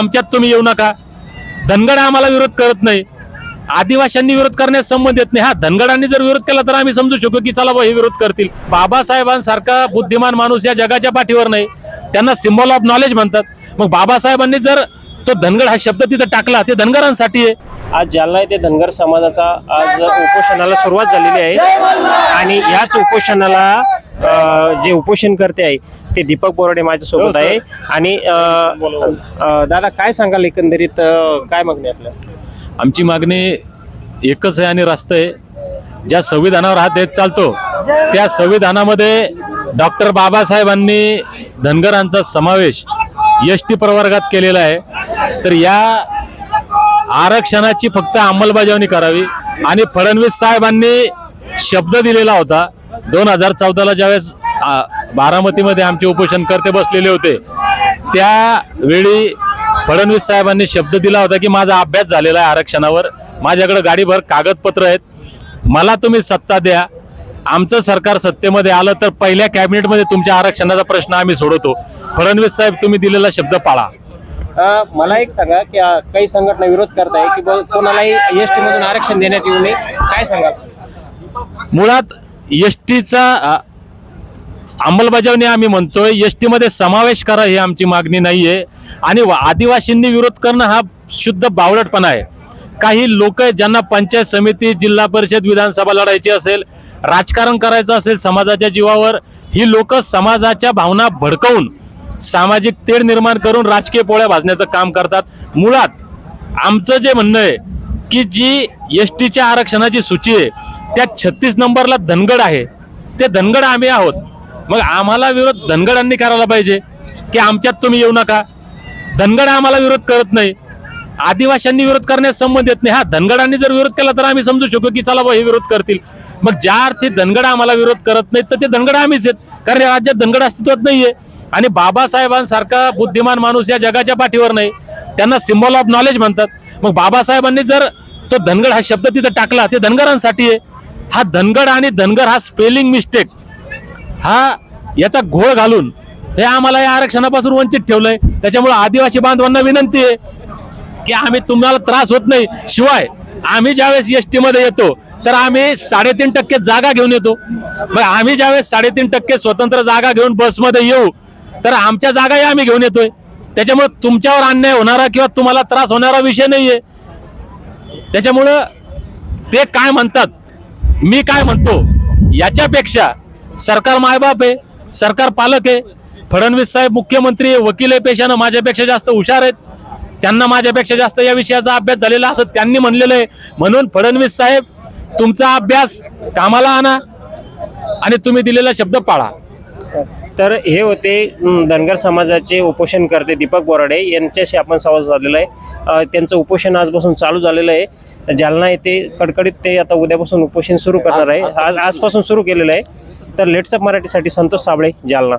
आमच्यात तुम्ही येऊ नका. धनगड आम्हाला विरोध करत नाही. आदिवासींनी विरोध करण्यास संबंध येत नाही. हा धनगडांनी जर विरोध केला तर आम्ही समजू शकू की चला हे विरोध करतील. बाबासाहेबांसारखा बुद्धिमान माणूस या जगाच्या पाठीवर नाही. त्यांना सिम्बॉल ऑफ नॉलेज म्हणतात. मग बाबासाहेबांनी जर तो धनगड हा शब्द तिथं टाकला ते धनगरांसाठी आहे. आज जालना येथे धनगर समाजाचा आज उपोषणाला सुरुवात झालेली आहे आणि याच उपोषणाला जे उपोषण करते आहे ते दीपक बोराडे माझ्यासोबत आहे. आणि दादा काय सांगाल एकंदरीत? काय मागणी आपल्या? आमची मागणी एकच आहे आणि रास्त आहे. ज्या संविधानावर हा देश चालतो त्या संविधानामध्ये डॉक्टर बाबासाहेबांनी धनगरांचा समावेश एस टी प्रवर्गात केलेला आहे. तर या आरक्षणाची फक्त अंमलबजावणी करावी आणि फडणवीस साहेबांनी शब्द दिलेला होता दोन हजार चौदाला ज्यावेळेस बारामतीमध्ये आमचे उपोषणकर्ते बसलेले होते त्यावेळी फडणवीस साहेबांनी शब्द दिला होता की माझा अभ्यास झालेला आहे आरक्षणावर माझ्याकडे गाडीभर कागदपत्र आहेत मला तुम्ही सत्ता द्या. आमचं सरकार सत्तेमध्ये आलं तर पहिल्या कॅबिनेटमध्ये तुमच्या आरक्षणाचा प्रश्न आम्ही सोडवतो. फडणवीस साहेब तुम्ही दिलेला शब्द पाळा. मला एक सांगा की काही संघटना विरोध करताय की बुवा कोणालाही एस टी मधून आरक्षण देण्यात येऊ नये काय सांगाल? मुळात एस टीचा अंमलबजावणी आम्ही म्हणतोय. एस टीमध्ये समावेश करा ही आमची मागणी नाही आहे आणि आदिवासींनी विरोध करणं हा शुद्ध बावळटपणा आहे. काही लोक ज्यांना पंचायत समिती जिल्हा परिषद विधानसभा लढायची असेल राजकारण करायचं असेल समाजाच्या जीवावर ही लोक समाजाच्या भावना भडकवून सामाजिक तेढ निर्माण करून राजकीय पोळ्या भाजण्याचं काम करतात. मुळात आमचं जे म्हणणं आहे की जी एस टीच्या आरक्षणाची सूची आहे त्या छत्तीस नंबरला धनगड आहे. ते धनगड आम्ही आहोत. मग आम्हाला विरोध धनगडांनी करायला पाहिजे की आमच्यात तुम्ही येऊ नका. धनगड आम्हाला विरोध करत नाही. आदिवासींनी विरोध करण्यास संबंध येत नाही. हा धनगडांनी जर विरोध केला तर आम्ही समजू शकू की चला बा हे विरोध करतील. मग ज्या अर्थी धनगड आम्हाला विरोध करत नाहीत तर ते धनगड आम्हीच आहेत. कारण या राज्यात धनगड अस्तित्वात नाहीये. आणि बाबासाहेबांसारखा बुद्धिमान माणूस या जगाच्या पाठीवर नाही. त्यांना सिम्बॉल ऑफ नॉलेज म्हणतात. मग बाबासाहेबांनी जर तो धनगड हा शब्द तिथं टाकला ते धनगरांसाठी आहे. हा धनगड आणि धनगर हा स्पेलिंग मिस्टेक हा याचा घोळ घालून हे आम्हाला या आरक्षणापासून वंचित ठेवलंय. त्याच्यामुळे आदिवासी बांधवांना विनंती आहे की आम्ही तुम्हाला त्रास होत नाही. शिवाय आम्ही ज्यावेळेस एस टीमध्ये येतो तर आम्ही साडेतीन टक्के जागा घेऊन येतो. मग आम्ही ज्यावेळेस साडेतीन टक्के स्वतंत्र जागा घेऊन बसमध्ये येऊ तर आमच्या जागाही आम्ही घेऊन येतोय. त्याच्यामुळे तुमच्यावर अन्याय होणारा किंवा तुम्हाला त्रास होणारा विषय नाहीये. त्याच्यामुळं ते काय म्हणतात? मी काय म्हणतो? याच्यापेक्षा सरकार मायबाप आहे सरकार पालक आहे. फडणवीस साहेब मुख्यमंत्री आहे वकील आहे पेशानं माझ्यापेक्षा जास्त हुशार आहेत. त्यांना माझ्यापेक्षा जास्त या विषयाचा अभ्यास झालेला असं त्यांनी म्हणलेलं आहे. म्हणून फडणवीस साहेब तुमचा अभ्यास कामाला आणा आणि तुम्ही दिलेला शब्द पाळा. तर हे होते धनगर समाजाचे उपोषण करते दीपक बोराडे. यांच्याशी आपण संवाद साधलेला आहे. त्यांचं उपोषण आजपासून चालू झालेलं आहे. जालना येथे कडकडीत ते आता उद्यापासून उपोषण सुरू करणार आहे. आज आजपासून सुरू केलेलं आहे. तर लेट्सअप मराठीसाठी संतोष साबळे जालना.